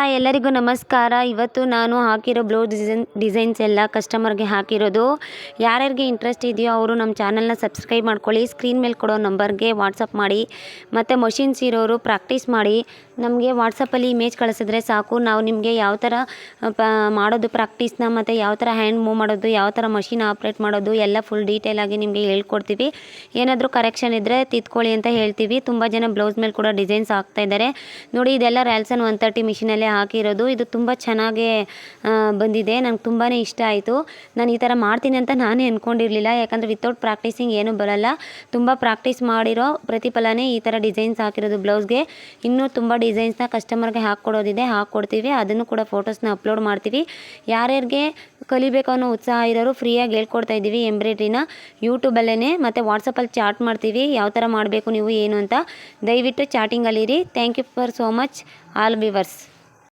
Hi, ಎಲ್ಲರಿಗೂ ನಮಸ್ಕಾರ. ಇವತ್ತು ನಾನು ಹಾಕಿರೋ ಬ್ಲೌಸ್ ಡಿಸೈನ್ ಡಿಸೈನ್ಸ್ ಎಲ್ಲ ಕಸ್ಟಮರ್ಗೆ ಹಾಕಿರೋದು. ಯಾರ್ಯಾರಿಗೆ ಇಂಟ್ರೆಸ್ಟ್ ಇದೆಯೋ ಅವರು ನಮ್ಮ ಚಾನಲ್ನ ಸಬ್ಸ್ಕ್ರೈಬ್ ಮಾಡ್ಕೊಳ್ಳಿ. ಸ್ಕ್ರೀನ್ ಮೇಲೆ ಕೊಡೋ ನಂಬರ್ಗೆ ವಾಟ್ಸಪ್ ಮಾಡಿ. ಮತ್ತು ಮಷಿನ್ಸ್ ಇರೋರು ಪ್ರಾಕ್ಟೀಸ್ ಮಾಡಿ. ನಮಗೆ ವಾಟ್ಸಪ್ಪಲ್ಲಿ ಇಮೇಜ್ ಕಳಿಸಿದ್ರೆ ಸಾಕು. ನಾವು ನಿಮಗೆ ಯಾವ ಥರ ಪ, ಮಾಡೋದು ಪ್ರಾಕ್ಟೀಸ್ನ ಮತ್ತು ಯಾವ ಥರ ಹ್ಯಾಂಡ್ ಮೂವ್ ಮಾಡೋದು, ಯಾವ ಥರ ಮಷಿನ್ ಆಪ್ರೇಟ್ ಮಾಡೋದು ಎಲ್ಲ ಫುಲ್ ಡೀಟೇಲಾಗಿ ನಿಮಗೆ ಹೇಳ್ಕೊಡ್ತೀವಿ. ಏನಾದರೂ ಕರೆಕ್ಷನ್ ಇದ್ದರೆ ತಿದ್ಕೊಳ್ಳಿ ಅಂತ ಹೇಳ್ತೀವಿ. ತುಂಬ ಜನ ಬ್ಲೌಸ್ ಮೇಲೆ ಕೂಡ ಡಿಸೈನ್ಸ್ ಹಾಕ್ತಾ ಇದ್ದಾರೆ. ನೋಡಿ, ಇದೆಲ್ಲ ರ್ಯಾಲ್ಸನ್ ಒನ್ ತರ್ಟಿ ಮಿಷಿನಲ್ಲೇ ಹಾಕಿರೋದು. ಇದು ತುಂಬ ಚೆನ್ನಾಗೇ ಬಂದಿದೆ. ನಂಗೆ ತುಂಬಾ ಇಷ್ಟ ಆಯಿತು. ನಾನು ಈ ಥರ ಮಾಡ್ತೀನಿ ಅಂತ ನಾನೇ ಅಂದ್ಕೊಂಡಿರಲಿಲ್ಲ ಯಾಕಂದರೆ ವಿತೌಟ್ ಪ್ರಾಕ್ಟೀಸಿಂಗ್ ಏನೂ ಬರಲ್ಲ. ತುಂಬ ಪ್ರಾಕ್ಟೀಸ್ ಮಾಡಿರೋ ಪ್ರತಿಫಲನೇ ಈ ಥರ ಡಿಸೈನ್ಸ್ ಹಾಕಿರೋದು ಬ್ಲೌಸ್ಗೆ. ಇನ್ನೂ ತುಂಬ ಡಿಸೈನ್ಸ್ನ ಕಸ್ಟಮರ್ಗೆ ಹಾಕ್ಕೊಡೋದಿದೆ. ಹಾಕ್ಕೊಡ್ತೀವಿ. ಅದನ್ನು ಕೂಡ ಫೋಟೋಸ್ನ ಅಪ್ಲೋಡ್ ಮಾಡ್ತೀವಿ. ಯಾರ್ಯಾರಿಗೆ ಕಲಿಬೇಕು ಅನ್ನೋ ಉತ್ಸಾಹ ಇರೋರು ಫ್ರೀಯಾಗಿ ಹೇಳ್ಕೊಡ್ತಾ ಇದ್ದೀವಿ ಎಂಬ್ರಾಯ್ಡ್ರಿನ ಯೂಟ್ಯೂಬಲ್ಲೇ ಮತ್ತು ವಾಟ್ಸಪ್ಪಲ್ಲಿ ಚಾಟ್ ಮಾಡ್ತೀವಿ. ಯಾವ ಥರ ಮಾಡಬೇಕು ನೀವು, ಏನು ಅಂತ ದಯವಿಟ್ಟು ಚಾಟಿಂಗಲ್ಲಿರಿ thank you for so much all viewers